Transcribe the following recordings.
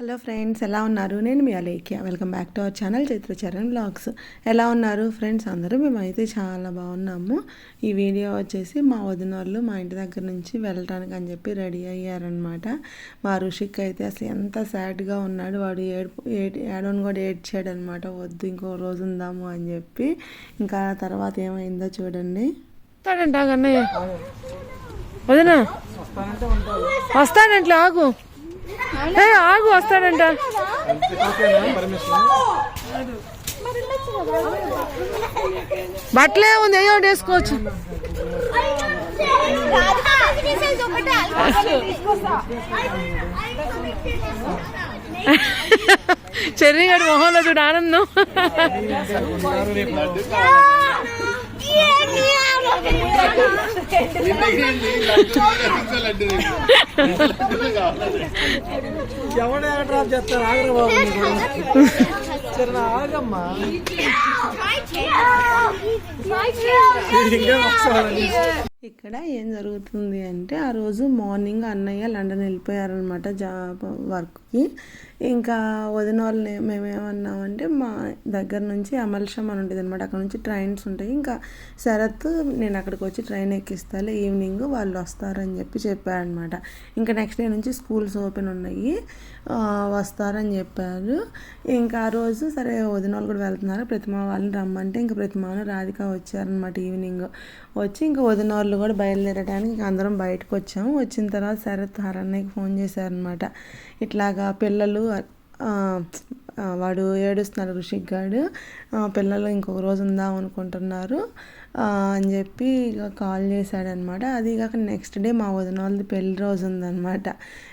Hello friends ఎలా ఉన్నారు? నేను మీ Alekhya. Welcome back to our channel Chaitracharan vlogs. ఎలా ఉన్నారు ఫ్రెండ్స్? అందరూ మేమైతే చాలా బాగున్నాము. ఈ వీడియో వచ్చేసి మా వదిన వాళ్ళు మా ఇంటి దగ్గర నుంచి వెళ్ళటానికి అని చెప్పి రెడీ అయ్యారనమాట మా ఋషిక్ అయితే అసలు ఎంత సాడ్గా ఉన్నాడు. వాడు ఏడుపు ఏడు ఏడవని కూడా ఏడ్చాడు అనమాట వద్దు ఇంకో రోజు ఉందాము అని చెప్పి. ఇంకా తర్వాత ఏమైందో చూడండి. వస్తాడంట వదినా. వస్తాడంట్లే ఆగు. ఆగు వస్తాడంట. బట్టలే ఉంది అయ్యో వేసుకోవచ్చు. చెర్రీ మొహంలో చూడు ఆనందం. ఎవడే డ్రాప్ చేస్తారు? ఆగరా ఆగమ్మా. ఇక్కడ ఏం జరుగుతుంది అంటే ఆ రోజు మార్నింగ్ అన్నయ్య లండన్ వెళ్ళిపోయారనమాట జాబ్ వర్క్కి. ఇంకా వదిన వాళ్ళని మేమేమన్నామంటే మా దగ్గర నుంచి అమల్షం అని ఉంటుంది అనమాట అక్కడ నుంచి ట్రైన్స్ ఉంటాయి. ఇంకా శరత్ నేను అక్కడికి వచ్చి ట్రైన్ ఎక్కిస్తాలే ఈవినింగ్ వాళ్ళు వస్తారని చెప్పి చెప్పారనమాట ఇంకా నెక్స్ట్ డే నుంచి స్కూల్స్ ఓపెన్ ఉన్నాయి. వస్తారని చెప్పారు. ఇంకా ఆ రోజు సరే వదిన వాళ్ళు కూడా వెళ్తున్నారు. ప్రతిమ వాళ్ళని రమ్మంటే ఇంకా ప్రతిమాను రాధిక వచ్చారనమాట ఈవినింగ్. వచ్చి ఇంకా వదిన వాళ్ళు కూడా బయలుదేరడానికి ఇంకా అందరం బయటకు వచ్చాము. వచ్చిన తర్వాత శరత్ హరణ్యకి ఫోన్ చేశారనమాట ఇట్లాగా పిల్లలు వాడు ఏడుస్తున్నారు ఋషిక్ గాడు పిల్లలు ఇంకొక రోజు ఉందాం అనుకుంటున్నారు. అని చెప్పి ఇక కాల్ చేశాడనమాట. అది కాక నెక్స్ట్ డే మా వదిన వాళ్ళది పెళ్ళి రోజు ఉందన్నమాట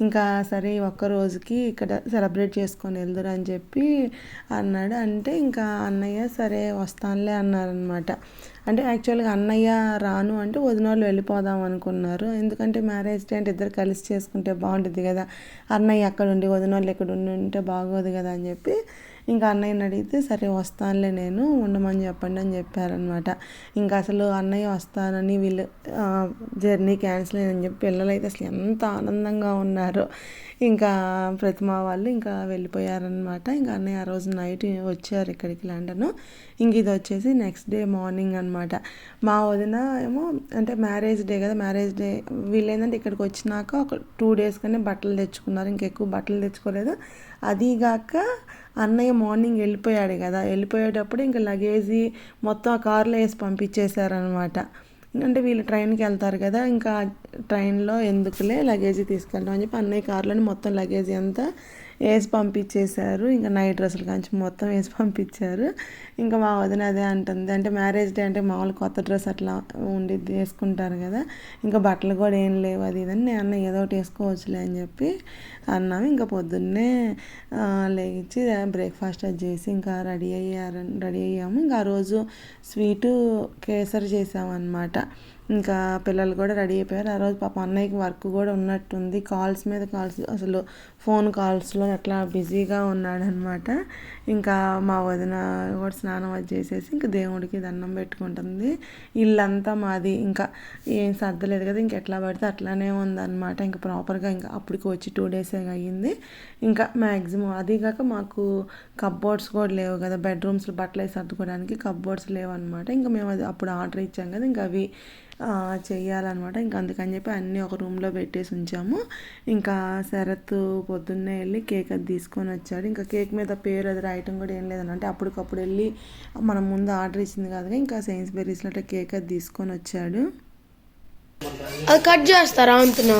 ఇంకా సరే ఒక్క రోజుకి ఇక్కడ సెలబ్రేట్ చేసుకొని వెళ్దురు అని చెప్పి అన్నాడు. అంటే ఇంకా అన్నయ్య సరే వస్తానులే అన్నారనమాట. అంటే యాక్చువల్గా అన్నయ్య రాను అంటే వదిన వాళ్ళు వెళ్ళిపోదాం అనుకున్నారు. ఎందుకంటే మ్యారేజ్ డే అంటే ఇద్దరు కలిసి చేసుకుంటే బాగుంటుంది కదా. అన్నయ్య అక్కడ ఉండి వదిన వాళ్ళు ఇక్కడ ఉండి ఉంటే బాగోదు కదా అని చెప్పి ఇంకా అన్నయ్యని అడిగితే సరే వస్తానులే నేను ఉండమని చెప్పండి అని చెప్పారనమాట ఇంకా అసలు అన్నయ్య వస్తానని వీళ్ళు జర్నీ క్యాన్సిల్ అని చెప్పి పిల్లలు అయితే అసలు ఎంత ఆనందంగా ఉన్నారు. ఇంకా ప్రతిమ వాళ్ళు ఇంకా వెళ్ళిపోయారనమాట ఇంకా అన్నయ్య ఆ రోజు నైట్ వచ్చారు ఇక్కడికి లండన్ ఇంక ఇది వచ్చేసి నెక్స్ట్ డే మార్నింగ్ అనమాట మా వదిన ఏమో అంటే మ్యారేజ్ డే కదా మ్యారేజ్ డే వీళ్ళేందంటే ఇక్కడికి వచ్చినాక ఒక టూ డేస్ కానీ బట్టలు తెచ్చుకున్నారు. ఇంకెక్కువ బట్టలు తెచ్చుకోలేదు. అదీగాక అన్నయ్య మార్నింగ్ వెళ్ళిపోయాడు కదా. వెళ్ళిపోయేటప్పుడు ఇంకా లగేజీ మొత్తం ఆ కార్లో వేసి పంపించేశారనమాట అంటే వీళ్ళు ట్రైన్కి వెళ్తారు కదా ఇంకా ట్రైన్లో ఎందుకులే లగేజీ తీసుకెళ్ళడం అని చెప్పి అన్నయ్య కార్లోని మొత్తం లగేజీ అంతా వేసి పంపించేశారు. ఇంకా నైట్ డ్రెస్సులు కాంచి మొత్తం వేసి పంపించారు. ఇంకా మా వదిన అదే అంటుంది. అంటే మ్యారేజ్ డే అంటే మామూలు కొత్త డ్రెస్ అట్లా ఉండి వేసుకుంటారు కదా. ఇంకా బట్టలు కూడా ఏం లేవు అది ఇదని నేను అన్న ఏదో ఒకటి వేసుకోవచ్చులే అని చెప్పి అన్నాము ఇంకా పొద్దున్నే లేచి బ్రేక్ఫాస్ట్ అది చేసి ఇంకా రెడీ అయ్యారు రెడీ అయ్యాము. ఇంకా ఆ రోజు స్వీటు కేసరి చేసామన్నమాట. ఇంకా పిల్లలు కూడా రెడీ అయిపోయారు. ఆ రోజు పాప అన్నయ్యకి వర్క్ కూడా ఉన్నట్టుంది. కాల్స్ మీద కాల్స్ అసలు ఫోన్ కాల్స్లో అట్లా బిజీగా ఉన్నాడనమాట. ఇంకా మా వదిన కూడా స్నానం అది చేసేసి ఇంకా దేవుడికి దండం పెట్టుకుంటుంది. ఇల్లంతా మాది. ఇంకా ఏం సర్దలేదు కదా ఇంక ఎట్లా పడితే అట్లానే ఉందన్నమాట ఇంకా ప్రాపర్గా ఇంకా అప్పటికి వచ్చి టూ డేసే అయ్యింది. ఇంకా మ్యాక్సిమం అది కాక మాకు కప్బోర్డ్స్ కూడా లేవు కదా బెడ్రూమ్స్లో బట్టలు వేసి సర్దుకోవడానికి కప్బోర్డ్స్ లేవు అనమాట ఇంకా మేము అది అప్పుడు ఆర్డర్ ఇచ్చాం కదా ఇంకా అవి ఆ, చెయ్యాలన్నమాట. ఇంకా అందుకని చెప్పి అన్నీ ఒక రూమ్లో పెట్టేసి ఉంచాము. ఇంకా శరత్ పొద్దున్నే వెళ్ళి కేక్ అది తీసుకొని వచ్చాడు. ఇంకా కేక్ మీద పేరు అది రాయటం కూడా ఏం లేదని అంటే అప్పటికప్పుడు వెళ్ళి మనం ముందు ఆర్డర్ ఇచ్చింది కాదుగా ఇంకా సైన్స్ బెర్రీస్లో అట్లా కేక్ అది తీసుకొని వచ్చాడు. అది కట్ చేస్తారా అంటున్నా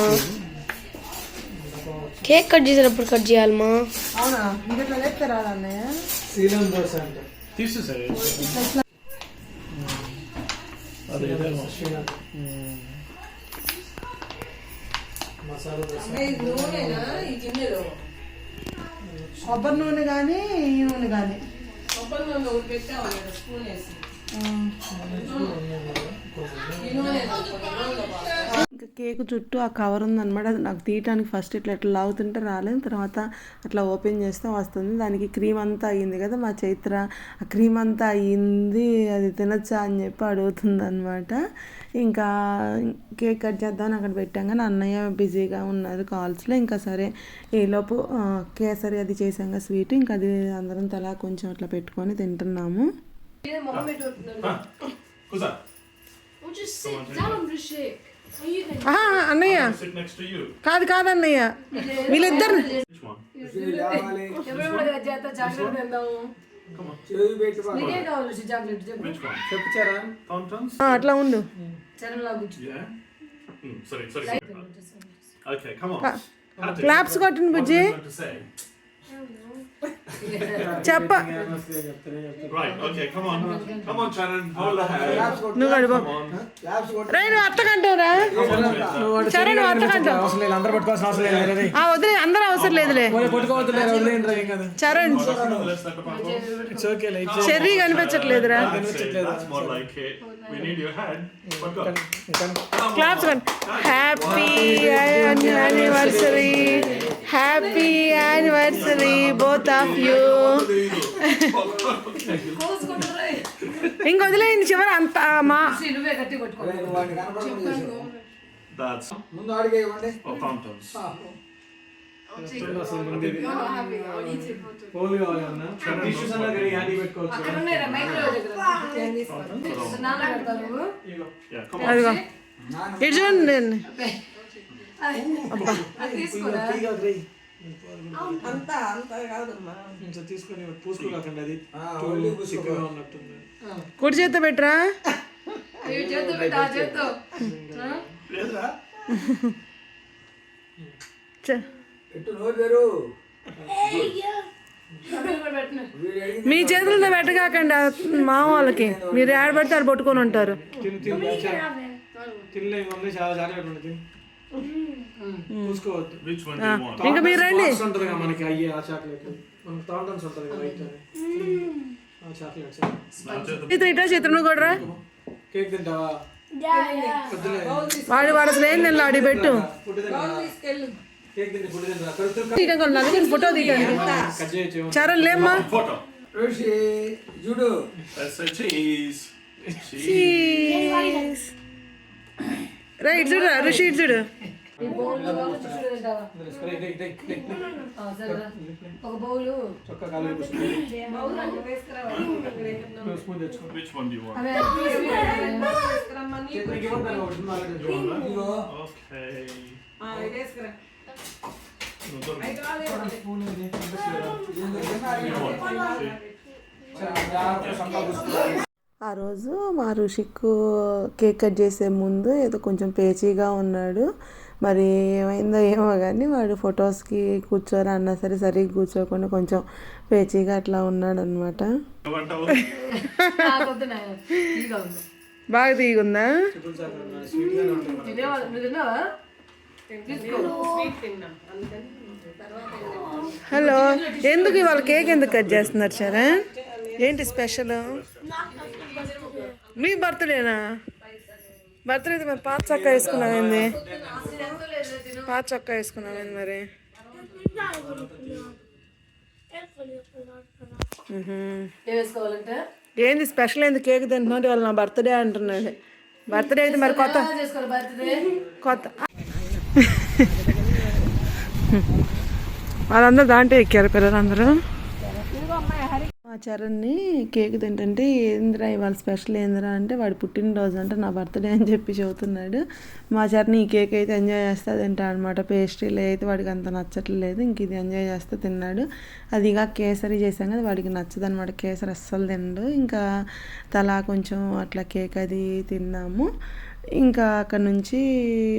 కేక్ కట్ చేసేటప్పుడు కట్ చేయాలమ్మా. అవునా? ఇంకా లేపుతారా కొబ్బరి నూనె కానీ ఈ నూనె కానీ కొబ్బరి నూనె స్పూన్ వేసి ఇంకా కేక్ చుట్టూ ఆ కవర్ ఉందన్నమాట. అది నాకు తీయటానికి ఫస్ట్ ఇట్లా ఇట్లా లాగుతుంటే రాలేదు. తర్వాత అట్లా ఓపెన్ చేస్తే వస్తుంది. దానికి క్రీమ్ అంతా అయ్యింది కదా మా చైత్ర. ఆ క్రీమ్ అంతా అయ్యింది. అది తినచ్చా అని చెప్పి అడుగుతుంది అనమాట ఇంకా కేక్ కట్ చేద్దామని అక్కడ పెట్టాం కానీ అన్నయ్య బిజీగా ఉన్నారు కాల్స్లో ఇంకా సరే ఈలోపు కేసరి అది చేసాక స్వీట్ ఇంకా అది అందరం తలా కొంచెం అట్లా పెట్టుకొని తింటున్నాము. Sit next to you. కాదు కాదు అన్నయ్య వీళ్ళిద్దరు అట్లా ఉండు Yeah. Hmm, sorry, నువ్వు. రే నువ్వు అత్తకంటావురా సరే నువ్వు అత్తకంటావు ఆ వదిలే అందరూ అవసరం లేదులే. Charan. Cherry కనిపించట్లేదురా. Claps happy anniversary happy anniversary both of you ఇంక వదిలేయండి చివరి అంత మా oh. అదిగో. ఇటు చూడండి. అంతా అంతా కాదమ్మా తీసుకొని పూసుకోకండి అది ఉన్నట్టుంది కుడి చేత్తో పెట్టరా మీ చేతులతో పెట్టకాకండి ఆ మా వాళ్ళకి. మీరు ఏడ పడితే ఆడ పట్టుకొని ఉంటారు. తిని తిని తినలే ఉంది చాలా do you want? ఇంకా మీరు రండి. మనకి అయ్యే ఆ చాక్లెట్ మన థాంటన్స్ ఉంటుంది కదా వైట్ ఆ చాక్లెట్స్ do the చిత్ర కూడా రా. కేక్ తింటావా? వాడు వాడు అసలు ఏం తినలే అడి పెట్టు. ఫోటో చేయొచ్చు చరణ్ లేమ్మా. చూడు రైట్ చూడు ఋషి ఇటు చూడు ఒక బౌలు స్పూన్ ఆ రోజు మా ఋషికు కేక్ కట్ చేసే ముందు ఏదో కొంచెం పేచీగా ఉన్నాడు. మరి ఏమైందో ఏమో కానీ వాడు ఫొటోస్కి కూర్చోరా అన్నా సరే సరిగ్గా కూర్చోకుండా కొంచెం పేచీగా అట్లా ఉన్నాడు అనమాట బాగా తీగుందా హలో ఎందుకు ఇవాళ కేక్ ఎందుకు కట్ చేస్తున్నారు సరే ఏంటి స్పెషల్? మీ బర్త్డేనా? బర్త్డే అయితే మరి పాత చొక్కా వేసుకున్నావేంది? పాత చొక్కా వేసుకున్నావేంది మరి? ఏంది స్పెషల్ ఏంది కేక్ తింటున్నాడు వాళ్ళు నా బర్త్డే అంటున్నాడు బర్త్డే అయితే మరి కొత్త కొత్త వాళ్ళందరూ దాంట్లో ఎక్కారు పిల్లలందరూ. చరణ్ని కేక్ తింటుంటే ఏందిరా ఇవాళ స్పెషల్ ఏందిరా? అంటే వాడు పుట్టినరోజు అంటే నా బర్త్డే అని చెప్పి చెబుతున్నాడు. మా చరణ్ ఈ కేక్ అయితే ఎంజాయ్ చేస్తా తింటాడు అనమాట పేస్ట్రీలు అయితే వాడికి అంత నచ్చట్లేదు. ఇంక ఇది ఎంజాయ్ చేస్తూ తిన్నాడు. అదిగా కేసరి చేసాం కదా వాడికి నచ్చదు అనమాట కేసరి అస్సలు తినడు. ఇంకా తలా కొంచెం అట్లా కేక్ అది తిన్నాము. ఇంకా అక్కడ నుంచి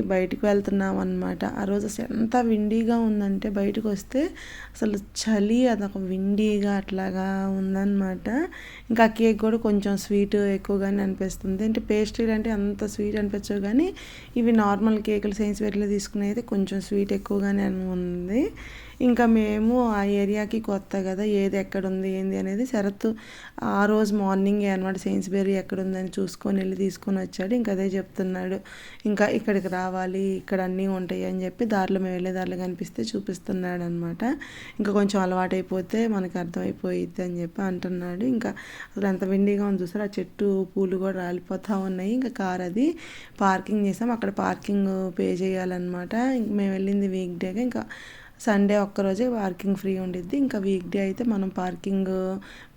బయటికి వెళ్తున్నాం అనమాట ఆ రోజు అసలు ఎంత విండీగా ఉందంటే బయటకు వస్తే అసలు చలి అదొక విండీగా అట్లాగా ఉందన్నమాట. ఇంకా ఆ కేక్ కూడా కొంచెం స్వీట్ ఎక్కువగానే అనిపిస్తుంది. అంటే పేస్ట్రీలు అంటే అంత స్వీట్ అనిపించవు కానీ ఇవి నార్మల్ కేకులు సైన్స్ వేర్లో తీసుకునేది కొంచెం స్వీట్ ఎక్కువగానే ఉంది. ఇంకా మేము ఆ ఏరియాకి కొత్త కదా ఏది ఎక్కడ ఉంది ఏంది అనేది శరత్ ఆ రోజు మార్నింగే అనమాట సైన్స్బెరీ ఎక్కడ ఉందని చూసుకొని వెళ్ళి తీసుకొని వచ్చాడు. ఇంకా అదే చెప్తున్నాడు ఇంకా ఇక్కడికి రావాలి ఇక్కడ అన్నీ ఉంటాయి అని చెప్పి దారిలో మేము వెళ్ళే దారిలో కనిపిస్తే చూపిస్తున్నాడు అనమాట ఇంకా కొంచెం అలవాటైపోతే మనకి అర్థమైపోయిద్ది అని చెప్పి అంటున్నాడు. ఇంకా అసలు ఎంత విండిగా ఉంది చూసారు ఆ చెట్టు పూలు కూడా రాలిపోతూ ఉన్నాయి. ఇంకా కార్ అది పార్కింగ్ చేసాం. అక్కడ పార్కింగ్ పే చేయాలన్నమాట. ఇంక మేము వెళ్ళింది వీక్ డేగా. ఇంకా సండే ఒక్కరోజే పార్కింగ్ ఫ్రీ ఉండిద్ది. ఇంకా వీక్ డే అయితే మనం పార్కింగ్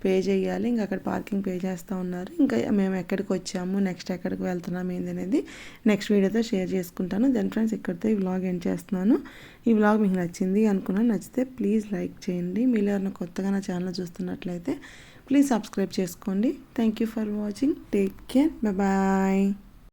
పే చేయాలి. ఇంకా అక్కడ పార్కింగ్ పే చేస్తూ ఉన్నారు. ఇంకా మేము ఎక్కడికి వచ్చాము నెక్స్ట్ ఎక్కడికి వెళ్తున్నాం ఏంది అనేది నెక్స్ట్ వీడియోతో షేర్ చేసుకుంటాను. దెన్ ఫ్రెండ్స్ ఇక్కడితో ఈ వ్లాగ్ ఎండ్ చేస్తున్నాను. ఈ వ్లాగ్ మీకు నచ్చింది అనుకున్నాను నచ్చితే ప్లీజ్ లైక్ చేయండి. మీరు ఎవరైనా కొత్తగా నా ఛానల్ చూస్తున్నట్లయితే ప్లీజ్ సబ్స్క్రైబ్ చేసుకోండి. Thank you for watching. Take care. Bye.